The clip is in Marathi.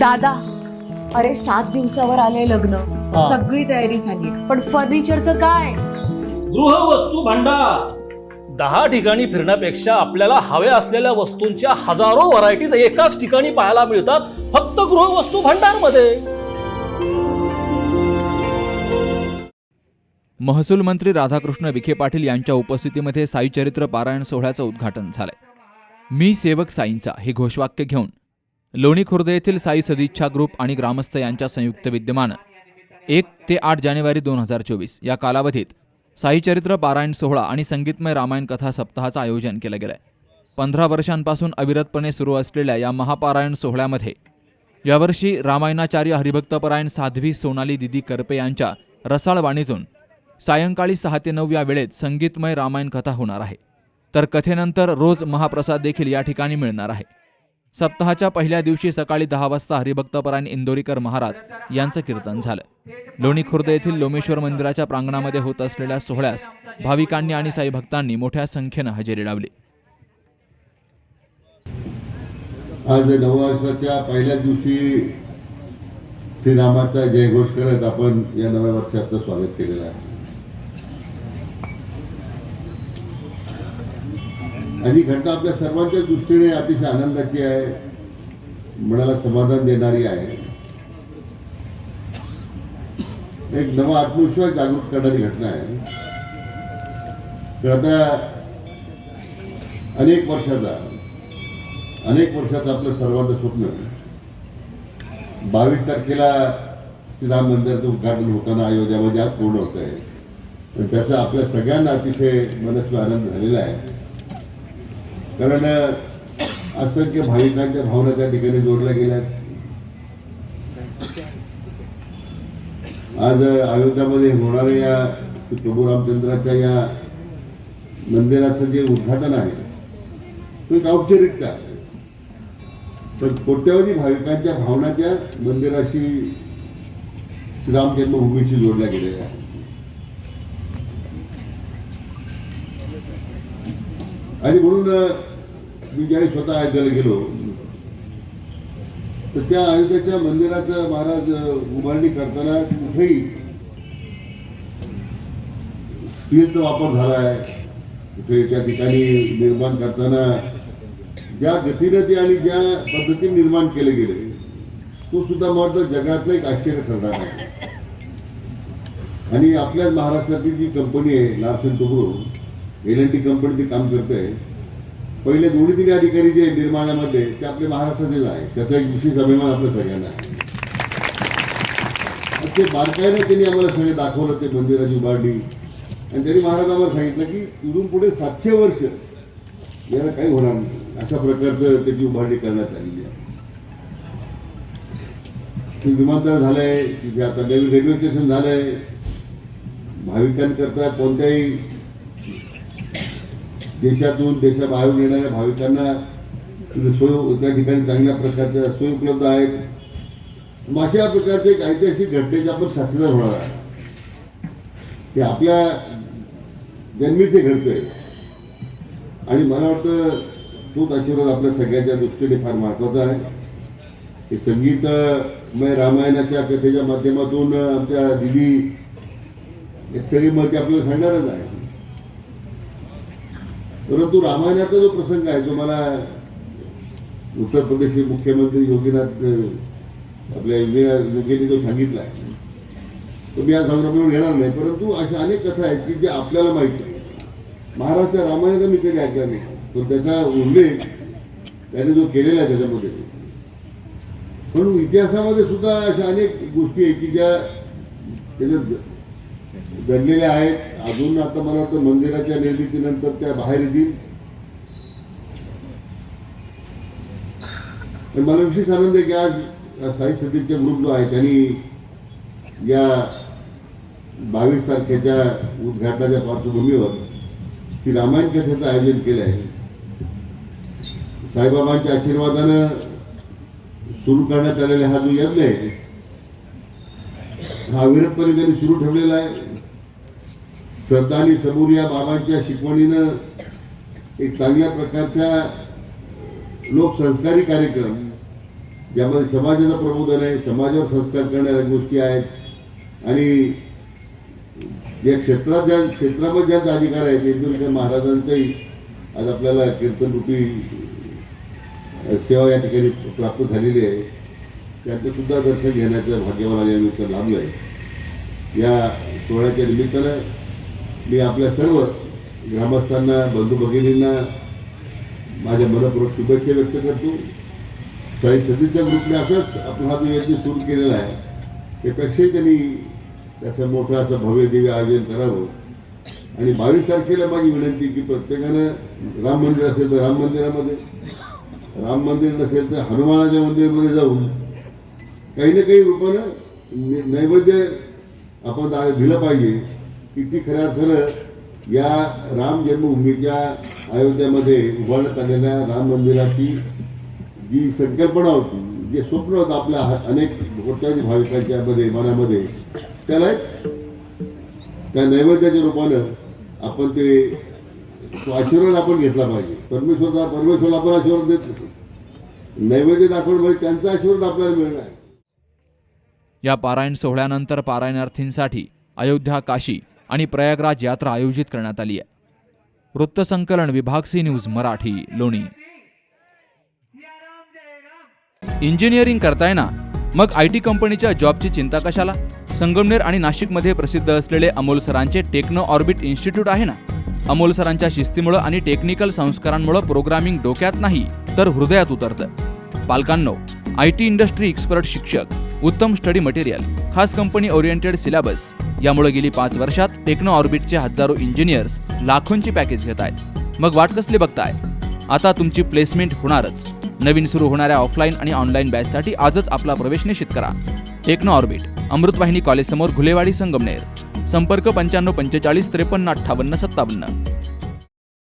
दादा अरे सात दिवसावर आले लग्न. हा. सगळी तयारी झाली. पण फर्निचरचं काय? गृहवस्तू भांडार. दहा ठिकाणी फिरण्यापेक्षा आपल्याला हव्या असलेल्या वस्तूंच्या हजारो व्हरायटीज एकाच ठिकाणी पाहायला मिळतात फक्त गृहवस्तू भांडारमध्ये महसूल मंत्री राधाकृष्ण विखे पाटील यांच्या उपस्थितीमध्ये साई चरित्र पारायण सोहळ्याचं उद्घाटन झालंय. मी सेवक साईंचा हे घोषवाक्य घेऊन लोणी खुर्द येथील साई सदिच्छा ग्रुप आणि ग्रामस्थ यांच्या संयुक्त विद्यमान. एक ते आठ जानेवारी दोन हजार चोवीस या कालावधीत साई चरित्र पारायण सोहळा आणि संगीतमय रामायण कथा सप्ताहाचं आयोजन केलं गेलंय. पंधरा वर्षांपासून अविरतपणे सुरू असलेल्या या महापारायण सोहळ्यामध्ये यावर्षी रामायणाचार्य हरिभक्तपरायण साध्वी सोनाली दिदी करपे यांच्या रसाळ वाणीतून सायंकाळी सहा ते नऊ या वेळेत संगीतमय रामायण कथा होणार आहे. तर कथेनंतर रोज महाप्रसाद देखील या ठिकाणी मिळणार आहे. सप्ताहाच्या पहिल्या दिवशी सकाळी दहा वाजता हरिभक्तपरायण इंदोरीकर महाराज यांचं कीर्तन झालं. लोणी खुर्द येथील लोमेश्वर मंदिराच्या प्रांगणामध्ये होत असलेल्या सोहळ्यास भाविकांनी आणि साई भक्तांनी मोठ्या संख्येनं हजेरी लावली. आज नववर्षाच्या पहिल्या दिवशी श्रीरामाचा जयघोष करत आपण या नव्या वर्षाचं स्वागत केलेलं आहे. आणि ही घटना आपल्या सर्वांच्या दृष्टीने अतिशय आनंदाची आहे मनाला समाधान देणारी आहे. एक नवा आत्मविश्वास जागृत करणारी घटना आहे. तर आता अनेक वर्षाचा अनेक वर्षाचं आपलं सर्वांचं स्वप्न बावीस तारखेला श्रीराम मंदिराचं उद्घाटन होताना अयोध्यामध्ये आज पूर्ण होत आहे त्याचा आपल्या सगळ्यांना अतिशय मनस्वी आनंद झालेला आहे. कारण असंख्य भाविकांच्या भावना त्या ठिकाणी जोडल्या गेल्या आज अयोध्यामध्ये होणाऱ्या या प्रभू रामचंद्राच्या या मंदिराचं जे उद्घाटन आहे तो एक औपचारिकता आहे. पण कोट्यावधी भाविकांच्या भावना त्या मंदिराशी श्रीराम जन्मभूमीशी जोडल्या गेलेल्या आहेत. आणि म्हणून मी ज्यावेळी स्वतः अयोध्येला गेलो तर त्या अयोध्येच्या मंदिराचं महाराज उभारणी करताना कुठेही स्टीलचा वापर झाला आहे. कुठे त्या ठिकाणी निर्माण करताना ज्या गतीनं ते आणि ज्या पद्धतीने निर्माण केले गेले तो सुद्धा मला जगातलं एक आश्चर्य ठरणार आहे आणि आपल्याच महाराष्ट्रातील जी कंपनी आहे Larsen Toubro L N T company ते काम करते पहिले दोन्ही तिन्ही अधिकारी जे निर्माणामध्ये ते आपले महाराष्ट्रातील आहे त्याचा एक विशेष अभिमान आपल्या सगळ्यांना आहे. ते बारकाईने त्यांनी आम्हाला सगळे दाखवलं ते मंदिराची उभारणी. आणि त्यांनी महाराज आम्हाला सांगितलं की तिथून पुढे सातशे वर्ष याला काही होणार नाही. अशा प्रकारचं त्याची उभारणी करण्यात आलेली आहे. विमानतळ झालंय तिथे आता नवीन रेल्वे स्टेशन झालंय. भाविकांकरता कोणत्याही देशातून देशाबाहेरून येणाऱ्या भाविकांना सोय त्या ठिकाणी चांगल्या प्रकारच्या सोयी उपलब्ध आहेत. मग अशा प्रकारचे एक ऐतिहासिक घटनेचे आपण साक्षीदार होणार आहे. ते आपल्या जन्मीचे घडतंय. आणि मला वाटतं तोच आशीर्वाद आपल्या सगळ्यांच्या दृष्टीने फार महत्त्वाचा आहे. हे संगीतमय रामायणाच्या कथेच्या माध्यमातून आमच्या दिदी एक सगळी माहिती आपल्याला सांगणारच आहे. परंतु रामायणाचा जो प्रसंग आहे जो मला उत्तर प्रदेशचे मुख्यमंत्री योगीनाथ आपल्या योगी योगीने जो सांगितला आहे तो मी आज संदर्भावर घेणार नाही. परंतु अशा अनेक कथा आहेत की जे आपल्याला माहिती आहे महाराष्ट्र रामायणाचा मी कधी ऐकला नाही. पण त्याचा उल्लेख त्याने जो केलेला आहे त्याच्यामध्ये. म्हणून इतिहासामध्ये सुद्धा अशा अनेक गोष्टी आहेत की ज्या त्याच्यात घडलेल्या आहेत. अजून आता मला वाटतं मंदिराच्या निर्मितीनंतर त्या बाहेर येतील. मला विशेष आनंद आहे की आज साई सतीचे ग्रुप जो आहे त्यांनी या बावीस तारखेच्या उद्घाटनाच्या पार्श्वभूमीवर श्री रामायण कथेचं आयोजन केलं आहे. साईबाबांच्या आशीर्वादानं सुरू करण्यात आलेला हा जो यज्ञ आहे हा अविरतपणे त्यांनी सुरू ठेवलेला आहे. श्रद्धा आणि समोर या बाबांच्या शिकवणीनं एक चांगल्या प्रकारच्या लोकसंस्कारी कार्यक्रम ज्यामध्ये समाजाचं प्रबोधन आहे समाजावर संस्कार करणाऱ्या गोष्टी आहेत. आणि या क्षेत्रात ज्या क्षेत्रामध्ये ज्यांचा अधिकार आहे तेंडुलकर महाराजांचाही आज आपल्याला कीर्तनरूपी सेवा या ठिकाणी प्राप्त झालेली आहे. त्यांचं सुद्धा दर्शन घेण्याचं भाग्यवान आल्यानंतर लाभलं आहे या सोहळ्याच्या निमित्तानं मी आपल्या सर्व ग्रामस्थांना बंधू भगिनींना माझ्या मनपूर्वक शुभेच्छा व्यक्त करतो. साई सतीच्या ग्रुपने असंच आपला हा जो सुरू केलेला आहे त्यापेक्षाही त्यांनी त्याचं मोठं असं भव्य दिव्य आयोजन करावं. आणि बावीस तारखेला माझी विनंती की प्रत्येकानं राम मंदिर असेल तर राम मंदिरामध्ये राम मंदिर नसेल तर हनुमानाच्या मंदिरामध्ये जाऊन काही ना काही रूपानं नैवेद्य आपण दिलं पाहिजे. की ती खऱ्या खरं या राम जन्मभूमीच्या अयोध्यामध्ये उभारण्यात आलेल्या राम मंदिराची जी संकल्पना होती जे स्वप्न होतं आपल्या अनेक कोट्यावधी भाविकांच्या मध्ये मनामध्ये त्याला एक त्या नैवेद्याच्या रूपानं आपण ते तो आशीर्वाद आपण घेतला पाहिजे. परमेश्वरचा परमेश्वरला आपण आशीर्वाद देत नैवेद्य दाखवून म्हणजे त्यांचा आशीर्वाद आपल्याला मिळणार या पारायण सोहळ्यानंतर पारायणार्थींसाठी अयोध्या काशी आणि प्रयागराज यात्रा आयोजित करण्यात आली आहे. वृत्तसंकलन विभाग सी न्यूज मराठी लोणी. इंजिनिअरिंग करताय ना? मग आय टी कंपनीच्या जॉबची चिंता कशाला? संगमनेर आणि नाशिकमध्ये प्रसिद्ध असलेले अमोल सरांचे टेक्नो ऑर्बिट इन्स्टिट्यूट आहे ना? अमोल सरांच्या शिस्तीमुळं आणि टेक्निकल संस्कारांमुळं प्रोग्रामिंग डोक्यात नाही तर हृदयात उतरतं. पालकांनो आय टी इंडस्ट्री एक्सपर्ट शिक्षक उत्तम स्टडी मटेरियल खास कंपनी ओरिएंटेड सिलेबस यामुळे गेली पाच वर्षात टेक्नो ऑर्बिटचे हजारो इंजिनियर्स लाखोंची पॅकेज घेत आहेत. मग वाट कसली बघताय? आता तुमची प्लेसमेंट होणारच. नवीन सुरू होणाऱ्या ऑफलाईन आणि ऑनलाईन बॅचसाठी आजच आपला प्रवेश निश्चित करा. टेक्नो ऑर्बिट अमृतवाहिनी कॉलेजसमोर घुलेवाडी संगमनेर. संपर्क पंच्याण्णव पंचेचाळीस त्रेपन्न अठ्ठावन्न सत्तावन्न.